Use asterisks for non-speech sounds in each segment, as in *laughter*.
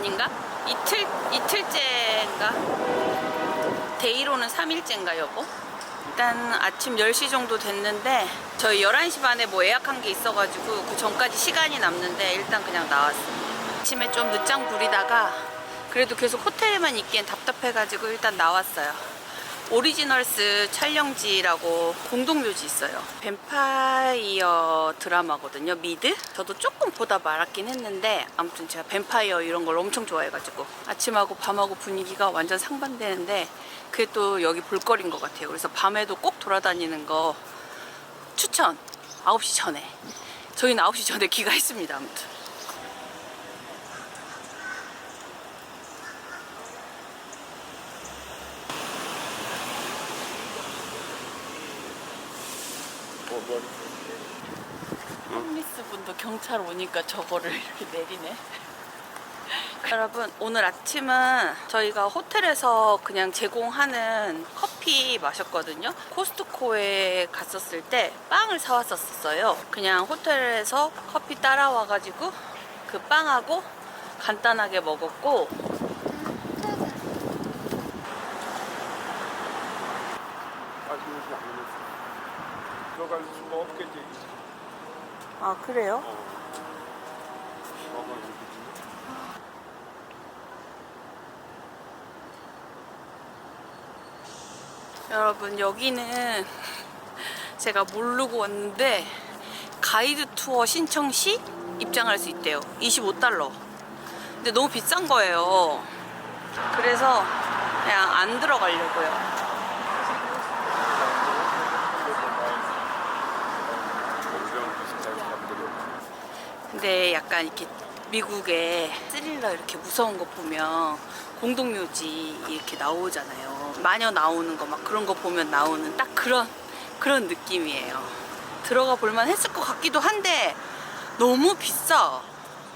아닌가? 이틀 이틀째인가? 데이로는 3일째인가 여보? 일단 아침 10시 정도 됐는데 저희 11시 반에 뭐 예약한 게 있어가지고 그 전까지 시간이 남는데 일단 그냥 나왔습니다. 아침에 좀 늦장 부리다가 그래도 계속 호텔에만 있기엔 답답해가지고 일단 나왔어요. 오리지널스 촬영지라고 공동묘지 있어요. 뱀파이어 드라마거든요. 미드? 저도 조금 보다 말았긴 했는데 아무튼 제가 뱀파이어 이런 걸 엄청 좋아해가지고 아침하고 밤하고 분위기가 완전 상반되는데 그게 또 여기 볼거리인 것 같아요. 그래서 밤에도 꼭 돌아다니는 거 추천! 9시 전에. 저희는 9시 전에 *laughs* 귀가했습니다. 아무튼. 홈리스 분도 경찰 오니까 저거를 이렇게 내리네. *laughs* 여러분 오늘 아침은 저희가 호텔에서 그냥 제공하는 커피 마셨거든요. 코스트코에 갔었을 때 빵을 사왔었어요. 그냥 호텔에서 커피 따라와가지고 그 빵하고 간단하게 먹었고 아직 요즘 안 올렸어. 들어갈 수가 없겠지. 아 그래요? 어. 여러분 여기는 제가 모르고 왔는데 가이드 투어 신청 시 입장할 수 있대요 25달러 근데 너무 비싼 거예요 그래서 그냥 안 들어가려고요 공병 비슷한 사람들이. 근데 약간 이렇게 미국의 스릴러 이렇게 무서운 거 보면 공동묘지 이렇게 나오잖아요. 마녀 나오는 거 막 그런 거 보면 나오는 딱 그런 그런 느낌이에요. 들어가 볼만 했을 것 같기도 한데 너무 비싸.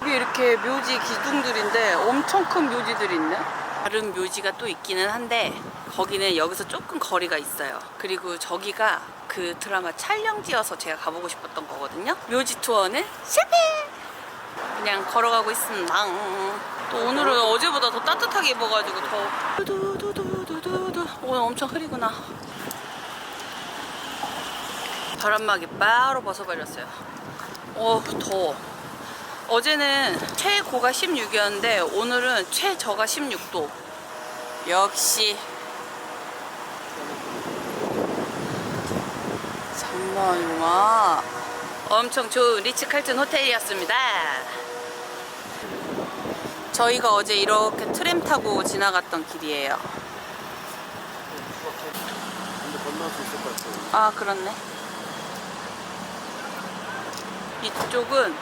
여기 이렇게 묘지 기둥들인데 엄청 큰 묘지들이 있네. 다른 묘지가 또 있기는 한데 거기는 여기서 조금 거리가 있어요. 그리고 저기가 그 드라마 촬영지여서 제가 가보고 싶었던 거거든요. 묘지 투어는 실패! 그냥 걸어가고 있습니다. 또 오늘은 어제보다 더 따뜻하게 입어가지고 더 오늘 엄청 흐리구나. 바람막이 바로 벗어버렸어요. 어 더워. 어제는 최고가 16이었는데 오늘은 최저가 16도. 역시 장난이구나. 엄청 좋은 리츠 칼튼 호텔이었습니다. 저희가 어제 이렇게 트램 타고 지나갔던 길이에요. 아, 그렇네. 이쪽은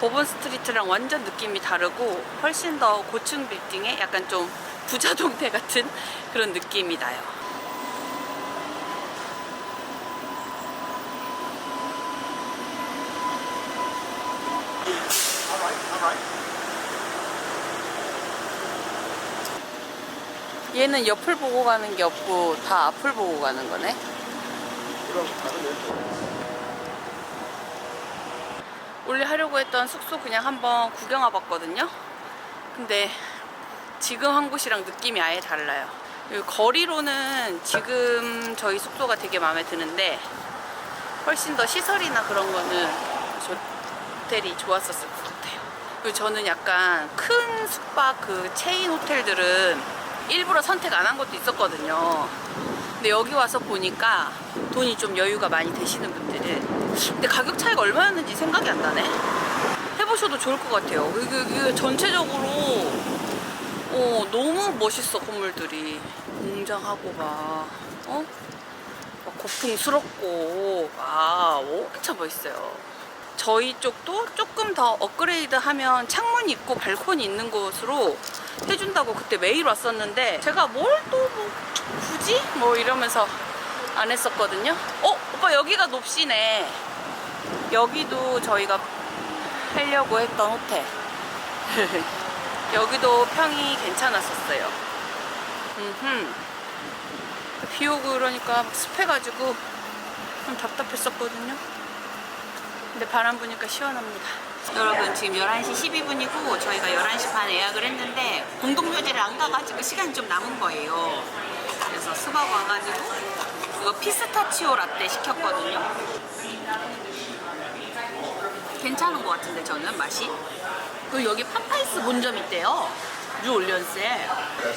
버번 스트리트랑 완전 느낌이 다르고 훨씬 더 고층 빌딩에 약간 좀 부자 동네 같은 *laughs* 그런 느낌이 나요. 얘는 옆을 보고 가는 게 없고 다 앞을 보고 가는 거네. 원래 하려고 했던 숙소 그냥 한번 구경 와봤거든요. 근데 지금 한 곳이랑 느낌이 아예 달라요. 이 거리로는 지금 저희 숙소가 되게 마음에 드는데 훨씬 더 시설이나 그런 거는 저 호텔이 좋았었을 것 같아요. 그리고 저는 약간 큰 숙박 그 체인 호텔들은 일부러 선택 안 한 것도 있었거든요. 근데 여기 와서 보니까 돈이 좀 여유가 많이 되시는 분들은 근데 가격 차이가 얼마였는지 생각이 안 나네. 해보셔도 좋을 것 같아요. 이게, 이게 전체적으로 어, 너무 멋있어 건물들이 웅장하고 막 어? 막 고풍스럽고 막 엄청 멋있어요. 저희 쪽도 조금 더 업그레이드하면 창문 있고 발코니 있는 곳으로 해준다고 그때 메일 왔었는데 제가 뭘 또 뭐 굳이 뭐 이러면서 안 했었거든요. 어 오빠 여기가 높시네. 여기도 저희가 하려고 했던 호텔. *laughs* 여기도 평이 괜찮았었어요. 음흠. 비 오고 그러니까 습해가지고 좀 답답했었거든요. 근데 바람 부니까 시원합니다. 여러분 지금 11시 12분이고 저희가 11시 반 예약을 했는데 공동묘지를 안 가가지고 시간이 좀 남은 거예요. 그래서 수박 와가지고 이거 피스타치오 라떼 시켰거든요. 괜찮은 것 같은데 저는 맛이. 그리고 여기 파파이스 본점 있대요. 뉴올리언스에.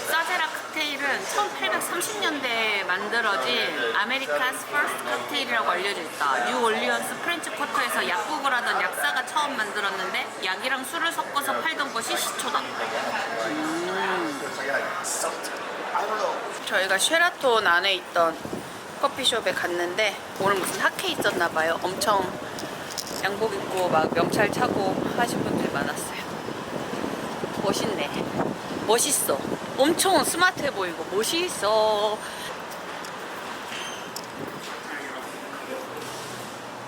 사제라 칵테일은 1830년대에 만들어진 아메리카스 퍼스트 칵테일이라고 알려져 있다. 뉴 올리언스 프렌치 쿼터에서 약국을 하던 약사가 처음 만들었는데 약이랑 술을 섞어서 팔던 것이 시초다. 음. 저희가 쉐라톤 안에 있던 커피숍에 갔는데 오늘 무슨 학회 있었나 봐요. 엄청 양복 입고 막 명찰 차고 하신 분들 많았어요. 멋있네. 멋있어. 엄청 스마트해 보이고 멋있어.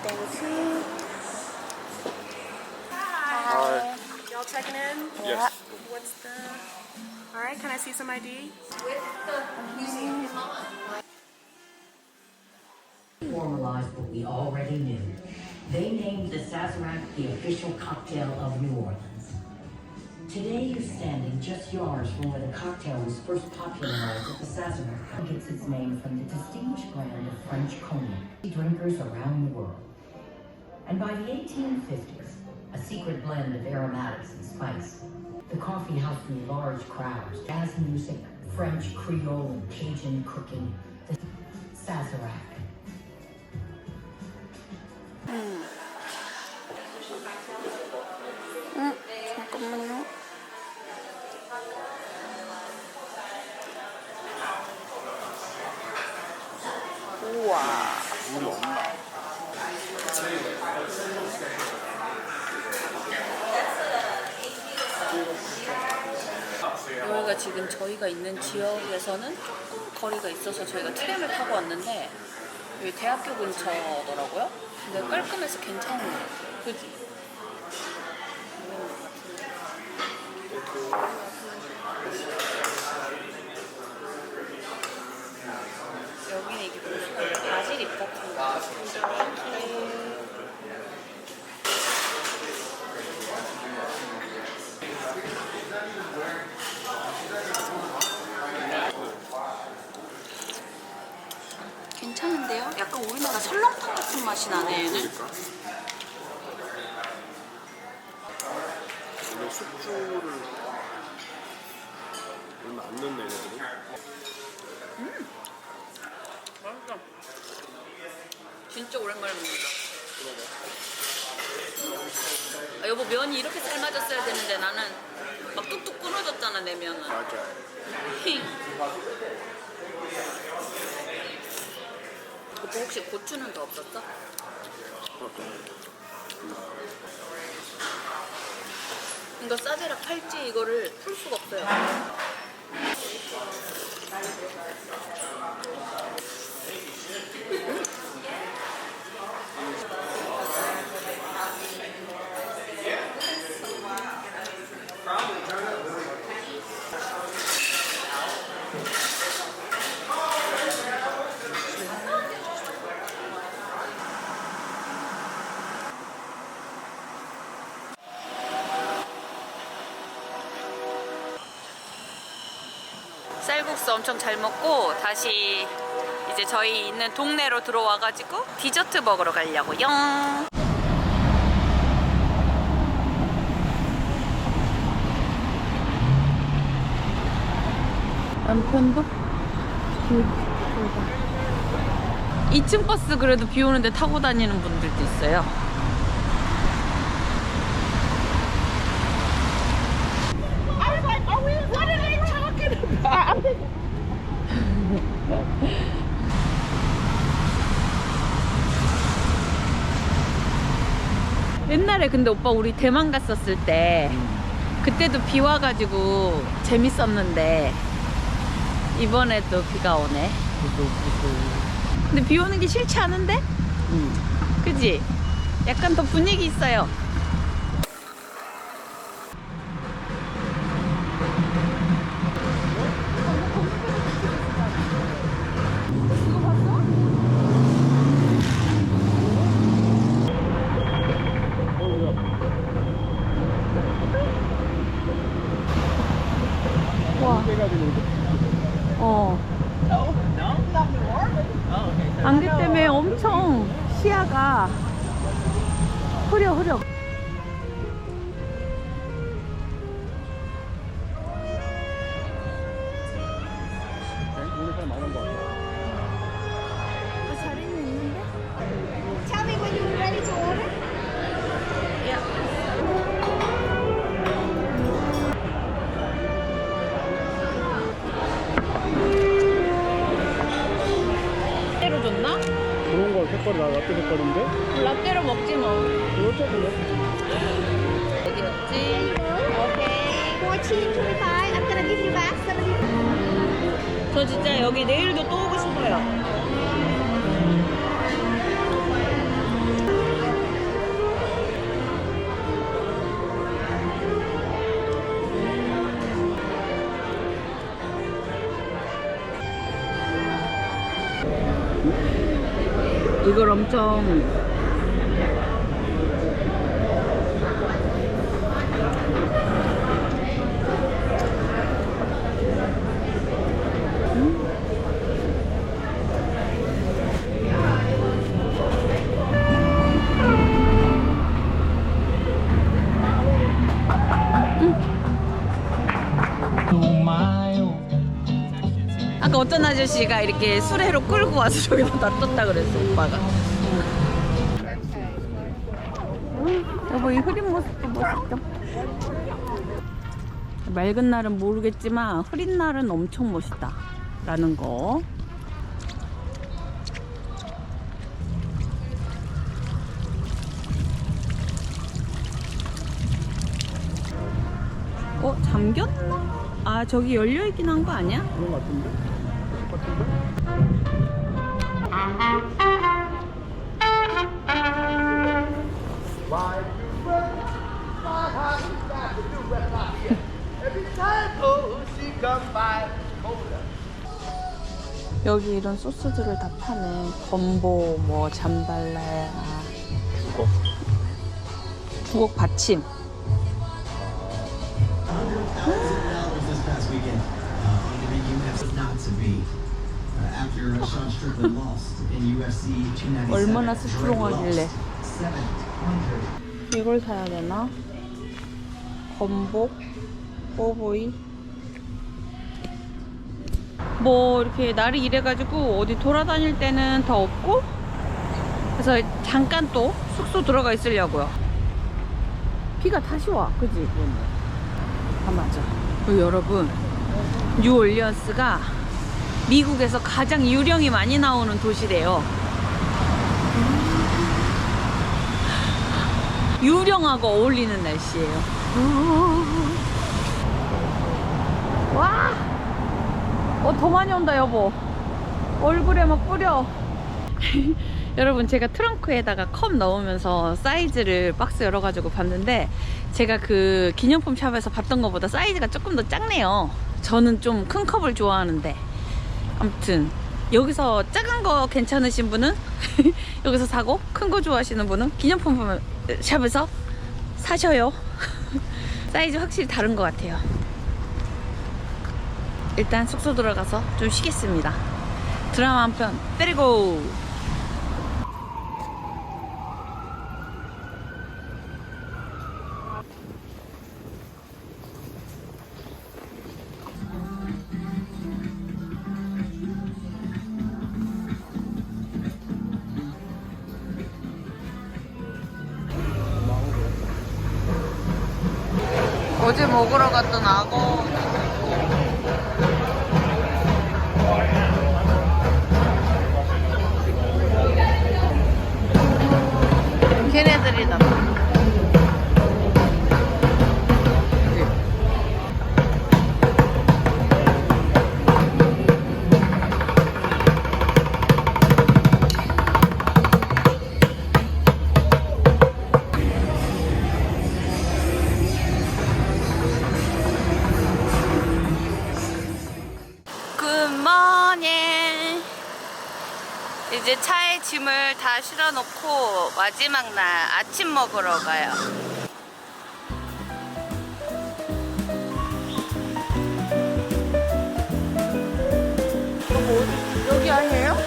땡큐. Hi. Y'all checking in? Yes. What's the? All right. Can I see some ID? formalized what we already knew. They named the Sazerac the official cocktail of New Orleans. Today you're standing just yards from where the cocktail was first popularized at the Sazerac. It gets its name from the distinguished brand of French cognac drinkers around the world. And by the 1850s, a secret blend of aromatics and spice. The coffee house drew large crowds, jazz music, French, Creole, and Cajun cooking. The Sazerac. 응, 우와. 물이 없나? 여기가 지금 저희가 있는 지역에서는 조금 거리가 있어서 저희가 트램을 타고 왔는데 여기 대학교 근처더라고요. 근데 깔끔해서 괜찮은 것 같아요. 그지? 여기는 이게 무슨 바질잎 같은 거. 괜찮은데요? 약간 우리나라 설렁탕 같은 맛이 나네 얘는. 그러니까. 숙주를 얼마 안 넣는 애들은 맛있어. 진짜 오랜만에 먹는다. 아, 여보 면이 이렇게 삶아졌어야 되는데 나는 막 뚝뚝 끊어졌잖아 내 면은. 맞아. 힝. 오빠 혹시 고추는 더 없었어? 이거 싸제라 팔찌 이거를 풀 수가 없어요. 쌀국수 엄청 잘 먹고 다시 이제 저희 있는 동네로 들어와가지고 디저트 먹으러 가려고요. 남편도 비 2층 버스 그래도 비 오는데 타고 다니는 분들도 있어요. 옛날에 근데 오빠 우리 대만 갔었을 때 그때도 비 와가지고 재밌었는데 이번에도 비가 오네. 근데 비 오는 게 싫지 않은데? 그지? 약간 더 분위기 있어요. 저 진짜 여기 내일도 또 오고 싶어요. 이걸 엄청 어떤 아저씨가 이렇게 수레로 끌고 와서 *laughs* 저기다 놔뒀다 그랬어 오빠가 여보 이 흐린 모습도 멋있다 맑은 날은 모르겠지만 흐린 날은 엄청 멋있다 라는 거 어? 잠겼나? 아 저기 열려있긴 한 거 아니야? 그런 거 같은데? 똑같은데? *laughs* 여기 이런 소스들을 다 파네. 건보, 뭐 잠발라, 어. 주걱 받침. 얼마나 700. 이걸 사야 되나? 건복, 뽀보이. 뭐 이렇게 날이 이래가지고 어디 돌아다닐 때는 더 없고 그래서 잠깐 또 숙소 들어가 있으려고요. 비가 다시 와, 그지? 아 맞아. 그리고 여러분 뉴올리언스가 미국에서 가장 유령이 많이 나오는 도시래요. 유령하고 어울리는 날씨예요. 와, 어 더 많이 온다 여보. 얼굴에 막 뿌려. *laughs* 여러분 제가 트렁크에다가 컵 넣으면서 사이즈를 박스 열어가지고 봤는데 제가 그 기념품 샵에서 봤던 것보다 사이즈가 조금 더 작네요. 저는 좀 큰 컵을 좋아하는데 아무튼 여기서 작은 거 괜찮으신 분은 *laughs* 여기서 사고 큰 거 좋아하시는 분은 기념품 샵에서 사셔요. *laughs* 사이즈 확실히 다른 것 같아요. 일단 숙소 들어가서 좀 쉬겠습니다. 드라마 한 편 때리고. 어제 먹으러 갔던 악어. 걔네들이다 굿모닝 이제 차에 짐을 다 실어놓고 마지막 날 아침 먹으러 가요 여기 아니에요?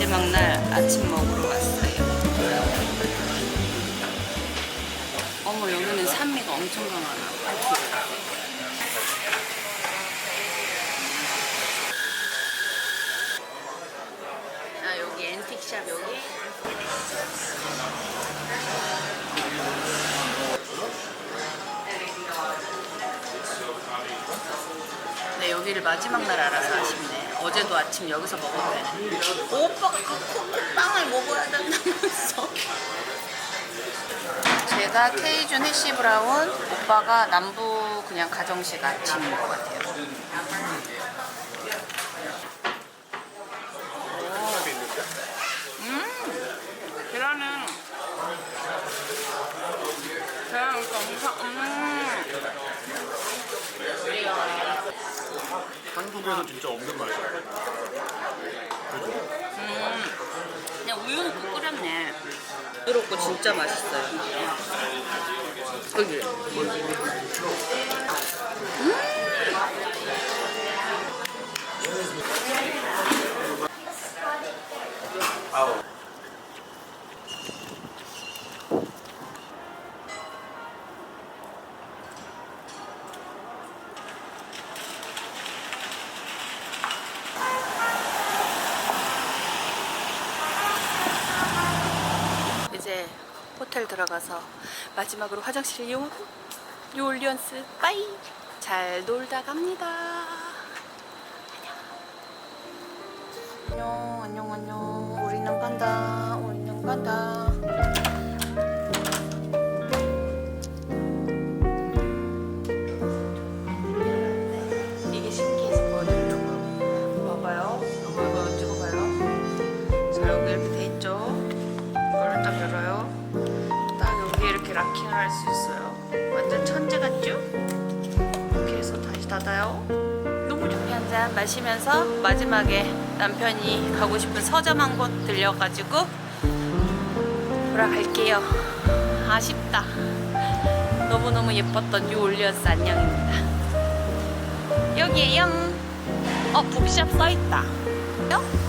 아침 먹으러 왔어요. 어머 여기는 산미가 엄청 강하나. 아 여기 앤틱샵 여기. 네, 여기를 마지막 날 알아서 아쉽네. 어제도 아침 여기서 되네. 오빠가 그 빵을 먹어야 된다면서. 제가 케이준 해시 브라운, 오빠가 남부 그냥 가정식 아침인 것 같아요. 음, 계란은 계란 엄청 음. 한국에서 진짜 없는 맛이야. 그냥 우유 넣고 끓였네. 부드럽고 진짜 맛있어요. 여기. 이 들어가서 마지막으로 화장실 이용 뉴올리언스. 빠이! 잘 놀다 갑니다. 안녕. 안녕 안녕. 우리는 간다. 우리는 간다 마시면서 마지막에 남편이 가고 싶은 서점 한 곳 들려가지고 돌아갈게요. 아쉽다. 너무너무 예뻤던 뉴올리언스 안녕입니다. 여기에요. 어, 북샵 써있다. 요?